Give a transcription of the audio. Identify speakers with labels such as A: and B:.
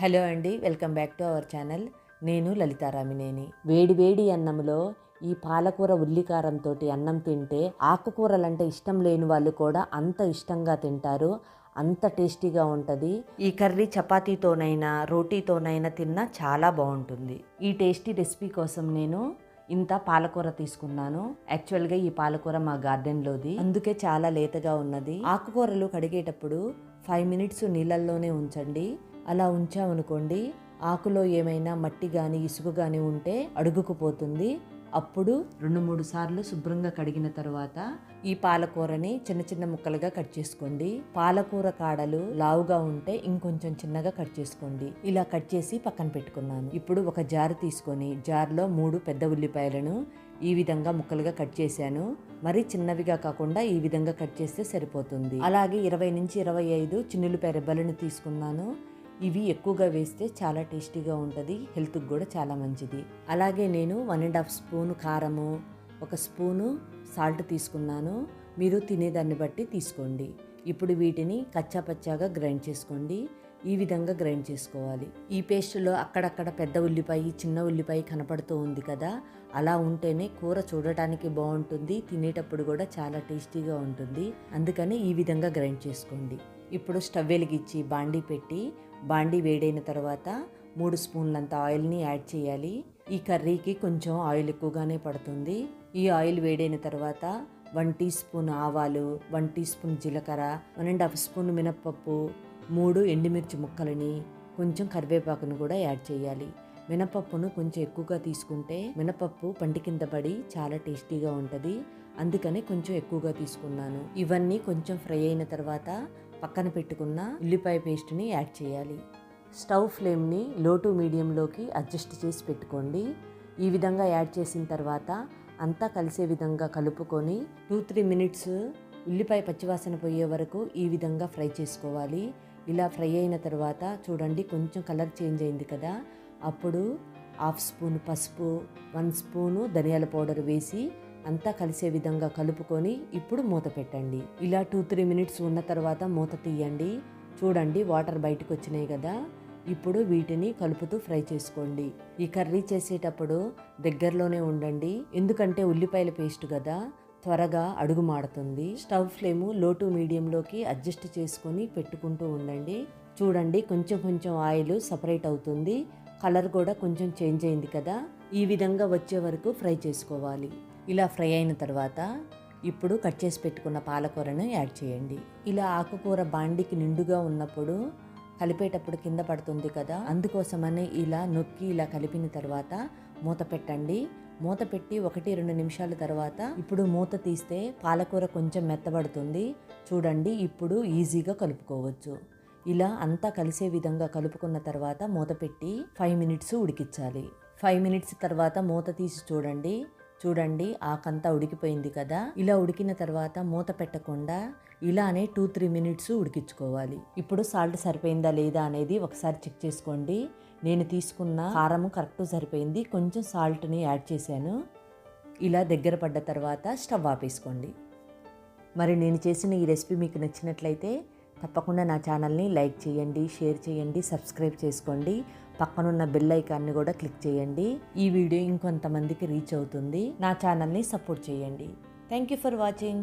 A: Hello అండి welcome back to our channel. నేను లలితారామినేని వేడి వేడి అన్నంలో ఈ పాలకూర ఉల్లికారంతో అన్నం తింటే ఆకుకూరలంటే ఇష్టం లేని వాళ్ళు కూడా అంత ఇష్టంగా తింటారు. అంత టేస్టీగా ఉంటుంది. ఈ కర్రీ చపాతీతోనైనా రోటీతోనైనా తిన్నా చాలా బాగుంటుంది. ఈ టేస్టీ రెసిపీ కోసం నేను ఇంత పాలకూర తీసుకున్నాను. యాక్చువల్గా ఈ పాలకూర మా గార్డెన్లోది. అందుకే చాలా లేతగా ఉన్నది. ఆకుకూరలు కడిగేటప్పుడు ఫైవ్ మినిట్స్ నీళ్ళల్లోనే ఉంచండి. అలా ఉంచామనుకోండి ఆకులో ఏమైనా మట్టి కానీ ఇసుక కానీ ఉంటే అడుగుకుపోతుంది అప్పుడు రెండు మూడు సార్లు శుభ్రంగా కడిగిన తర్వాత ఈ పాలకూరని చిన్న చిన్న ముక్కలుగా కట్ చేసుకోండి. పాలకూర కాడలు లావుగా ఉంటే ఇంకొంచెం చిన్నగా కట్ చేసుకోండి. ఇలా కట్ చేసి పక్కన పెట్టుకున్నాను. ఇప్పుడు ఒక జార్ తీసుకొని జార్లో మూడు పెద్ద ఉల్లిపాయలను ఈ విధంగా ముక్కలుగా కట్ చేశాను. మరి చిన్నవిగా కాకుండా ఈ విధంగా కట్ చేస్తే సరిపోతుంది. అలాగే ఇరవై నుంచి ఇరవై ఐదు చిన్నులపాయ రెబ్బలను తీసుకున్నాను. ఇవి ఎక్కువగా వేస్తే చాలా టేస్టీగా ఉంటుంది హెల్త్కి కూడా చాలా మంచిది. అలాగే నేను వన్ అండ్ హాఫ్ స్పూన్ కారము ఒక స్పూను సాల్ట్ తీసుకున్నాను. మీరు తినేదాన్ని బట్టి తీసుకోండి. ఇప్పుడు వీటిని కచ్చా పచ్చాగా గ్రైండ్ చేసుకోండి. ఈ విధంగా గ్రైండ్ చేసుకోవాలి. ఈ పేస్ట్లో అక్కడక్కడ పెద్ద ఉల్లిపాయ చిన్న ఉల్లిపాయ కనపడుతూ ఉంది కదా అలా ఉంటేనే కూర చూడటానికి బాగుంటుంది తినేటప్పుడు కూడా చాలా టేస్టీగా ఉంటుంది. అందుకని ఈ విధంగా గ్రైండ్ చేసుకోండి. ఇప్పుడు స్టవ్ వెలిగించి బాండీ పెట్టి బాండీ వేడైన తర్వాత మూడు స్పూన్లంత ఆయిల్ని యాడ్ చేయాలి. ఈ కర్రీకి కొంచెం ఆయిల్ ఎక్కువగానే పడుతుంది. ఈ ఆయిల్ వేడైన తర్వాత వన్ టీ స్పూన్ ఆవాలు వన్ టీ స్పూన్ జీలకర్ర వన్ అండ్ హాఫ్ స్పూన్ మినప్పప్పు మూడు ఎండుమిర్చి ముక్కలని కొంచెం కరివేపాకును కూడా యాడ్ చేయాలి. మినపప్పును కొంచెం ఎక్కువగా తీసుకుంటే మినపప్పు పంటి కింద పడి చాలా టేస్టీగా ఉంటుంది. అందుకని కొంచెం ఎక్కువగా తీసుకున్నాను. ఇవన్నీ కొంచెం ఫ్రై అయిన తర్వాత పక్కన పెట్టుకున్న ఉల్లిపాయ పేస్ట్ని యాడ్ చేయాలి. స్టవ్ ఫ్లేమ్ని లో టు మీడియంలోకి అడ్జస్ట్ చేసి పెట్టుకోండి. ఈ విధంగా యాడ్ చేసిన తర్వాత అంతా కలిసే విధంగా కలుపుకొని టూ త్రీ మినిట్స్ ఉల్లిపాయ పచ్చివాసన పోయే వరకు ఈ విధంగా ఫ్రై చేసుకోవాలి. ఇలా ఫ్రై అయిన తర్వాత చూడండి కొంచెం కలర్ చేంజ్ అయింది కదా. అప్పుడు హాఫ్ స్పూన్ పసుపు వన్ స్పూను ధనియాల పౌడర్ వేసి అంతా కలిసే విధంగా కలుపుకొని ఇప్పుడు మూత పెట్టండి. ఇలా టూ త్రీ మినిట్స్ ఉన్న తర్వాత మూత తీయండి. చూడండి వాటర్ బయటకు వచ్చినాయి కదా. ఇప్పుడు వీటిని కలుపుతూ ఫ్రై చేసుకోండి. ఈ కర్రీ చేసేటప్పుడు దగ్గరలోనే ఉండండి. ఎందుకంటే ఉల్లిపాయల పేస్ట్ కదా. త్వరగా అడుగు మాడుతుంది. స్టవ్ ఫ్లేము లో టు మీడియంలోకి అడ్జస్ట్ చేసుకొని పెట్టుకుంటూ ఉండండి. చూడండి కొంచెం కొంచెం ఆయిల్ సపరేట్ అవుతుంది. కలర్ కూడా కొంచెం చేంజ్ అయింది కదా. ఈ విధంగా వచ్చే వరకు ఫ్రై చేసుకోవాలి. ఇలా ఫ్రై అయిన తర్వాత ఇప్పుడు కట్ చేసి పెట్టుకున్న పాలకూరను యాడ్ చేయండి. ఇలా ఆకుకూర బాండికి నిండుగా ఉన్నప్పుడు కలిపేటప్పుడు కింద పడుతుంది కదా అందుకోసమని ఇలా నొక్కి ఇలా కలిపిన తర్వాత మూత పెట్టండి. మూత పెట్టి ఒకటి రెండు నిమిషాల తర్వాత ఇప్పుడు మూత తీస్తే పాలకూర కొంచెం మెత్తబడుతుంది. చూడండి ఇప్పుడు ఈజీగా కలుపుకోవచ్చు. ఇలా అంతా కలిసే విధంగా కలుపుకున్న తర్వాత మూత పెట్టి ఫైవ్ మినిట్స్ ఉడికించాలి. ఫైవ్ మినిట్స్ తర్వాత మూత తీసి చూడండి. చూడండి ఆకంతా ఉడికిపోయింది కదా. ఇలా ఉడికిన తర్వాత మూత పెట్టకుండా ఇలానే టూ త్రీ మినిట్స్ ఉడికించుకోవాలి. ఇప్పుడు సాల్ట్ సరిపోయిందా లేదా అనేది ఒకసారి చెక్ చేసుకోండి. నేను తీసుకున్న కారము కరెక్ట్ సరిపోయింది. కొంచెం సాల్ట్ని యాడ్ చేశాను. ఇలా దగ్గర పడ్డ తర్వాత స్టవ్ ఆపేసుకోండి. మరి నేను చేసిన ఈ రెసిపీ మీకు నచ్చినట్లయితే తప్పకుండా నా ఛానల్ని లైక్ చేయండి షేర్ చేయండి సబ్స్క్రైబ్ చేసుకోండి. పక్కనున్న బెల్ ఐకాన్ని కూడా క్లిక్ చేయండి. ఈ వీడియో ఇంకొంతమందికి రీచ్ అవుతుంది. నా ఛానల్ని సపోర్ట్ చేయండి. Thank you for watching